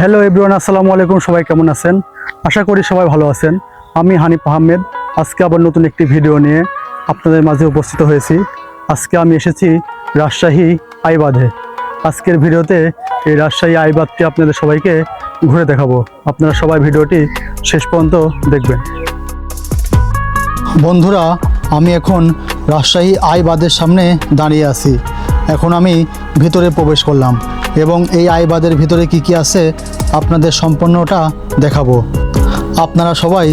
Hello everyone আসসালামু আলাইকুম, সবাই কেমন আছেন? আশা করি সবাই ভালো আছেন। আমি হানিফ আহমেদ, আজকে আবার নতুন একটি ভিডিও নিয়ে আপনাদের মাঝে উপস্থিত হয়েছি। আজকে আমি এসেছি রাজশাহী আইবাদে আজকের ভিডিওতে এই রাজশাহী আইবাদটি আপনাদের সবাইকে ঘুরে দেখাবো। আপনারা সবাই ভিডিওটি শেষ পর্যন্ত দেখবেন। বন্ধুরা, আমি এখন রাজশাহী আইবাদের সামনে দাঁড়িয়ে আছি। এখন আমি ভিতরে প্রবেশ করলাম। এবং এই আইবাদের ভিতরে কি কি আছে আপনাদের সম্পূর্ণটা দেখাবো। আপনারা সবাই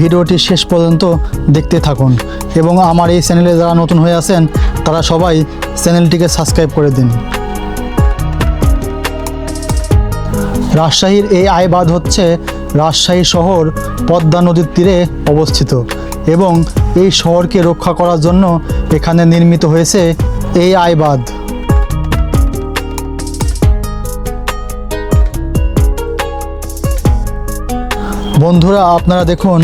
ভিডিওটি শেষ পর্যন্ত দেখতে থাকুন এবং আমার এই চ্যানেলে যারা নতুন হয়ে আছেন, তারা সবাই চ্যানেলটিকে সাবস্ক্রাইব করে দিন। রাজশাহীর এই আইবাদ হচ্ছে রাজশাহী শহর পদ্মা নদীর তীরে অবস্থিত এবং এই শহরকে রক্ষা করার জন্য এখানে নির্মিত হয়েছে এই আইবাদ। বন্ধুরা, আপনারা দেখুন,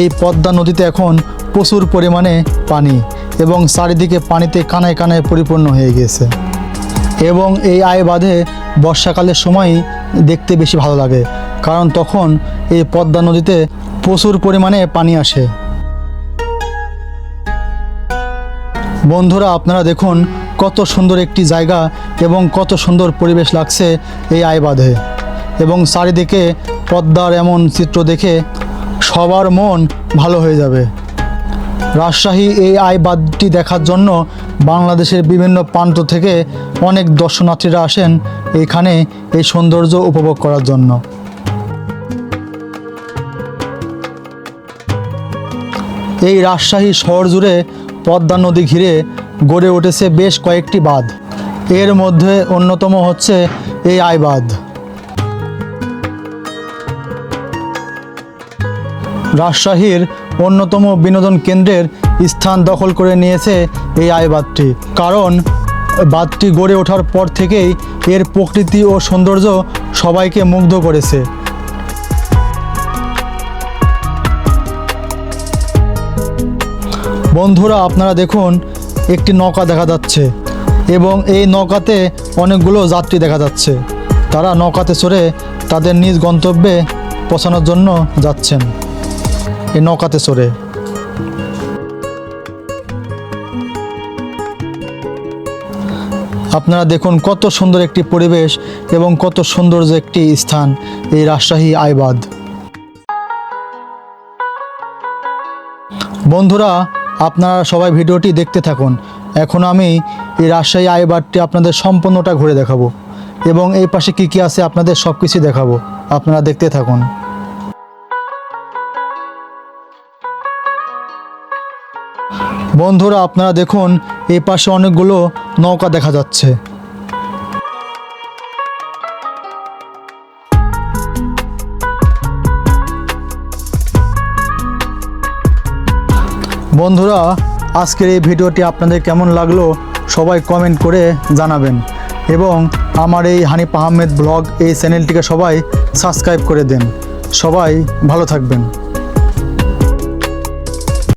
এই পদ্মা নদীতে এখন প্রচুর পরিমাণে পানি এবং চারিদিকে পানিতে কানায় কানায় পরিপূর্ণ হয়ে গিয়েছে এবং এই আয় বাঁধে বর্ষাকালের সময়ই দেখতে বেশি ভালো লাগে, কারণ তখন এই পদ্মা নদীতে প্রচুর পরিমাণে পানি আসে। বন্ধুরা, আপনারা দেখুন কত সুন্দর একটি জায়গা এবং কত সুন্দর পরিবেশ লাগছে এই আয় বাঁধে এবং চারিদিকে পদ্মার এমন চিত্র দেখে সবার মন ভালো হয়ে যাবে। রাজশাহী এই আইবাদটি দেখার জন্য বাংলাদেশের বিভিন্ন প্রান্ত থেকে অনেক দর্শনার্থীরা আসেন এখানে এই সৌন্দর্য উপভোগ করার জন্য। এই রাজশাহী শহর জুড়ে পদ্মা নদী ঘিরে গড়ে উঠেছে বেশ কয়েকটি বাঁধ। এর মধ্যে অন্যতম হচ্ছে এই আইবাঁধ রাজশাহীর অন্যতম বিনোদন কেন্দ্রের স্থান দখল করে নিয়েছে এই আইবাঁধটি কারণ বাঁধটি গড়ে ওঠার পর থেকেই এর প্রকৃতি ও সৌন্দর্য সবাইকে মুগ্ধ করেছে। বন্ধুরা, আপনারা দেখুন, একটি নৌকা দেখা যাচ্ছে এবং এই নৌকাতে অনেকগুলো যাত্রী দেখা যাচ্ছে। তারা নৌকাতে চড়ে তাদের নিজ গন্তব্যে পৌঁছানোর জন্য যাচ্ছেন। এই নৌকাতে চড়ে। আপনারা দেখুন কত সুন্দর একটি পরিবেশ এবং কত সুন্দর যে একটি স্থান, এই রাজশাহী আইবাদ। বন্ধুরা, আপনারা সবাই ভিডিওটি দেখতে থাকুন। এখন আমি এই রাজশাহী আইবারটি আপনাদের সম্পূর্ণটা ঘুরে দেখাবো এবং এই পাশে কি কি আছে আপনাদের সব কিছুই দেখাবো। আপনারা দেখতে থাকুন। বন্ধুরা, আপনারা দেখুন, এই পাশে অনেকগুলো নৌকা দেখা যাচ্ছে। বন্ধুরা, আজকের এই ভিডিওটি আপনাদের কেমন লাগল, সবাই কমেন্ট করে জানাবেন। এবং আমার এই হানিফ আহমেদ ব্লগ এই চ্যানেলটিকে সবাই সাবস্ক্রাইব করে দেন। সবাই ভালো থাকবেন।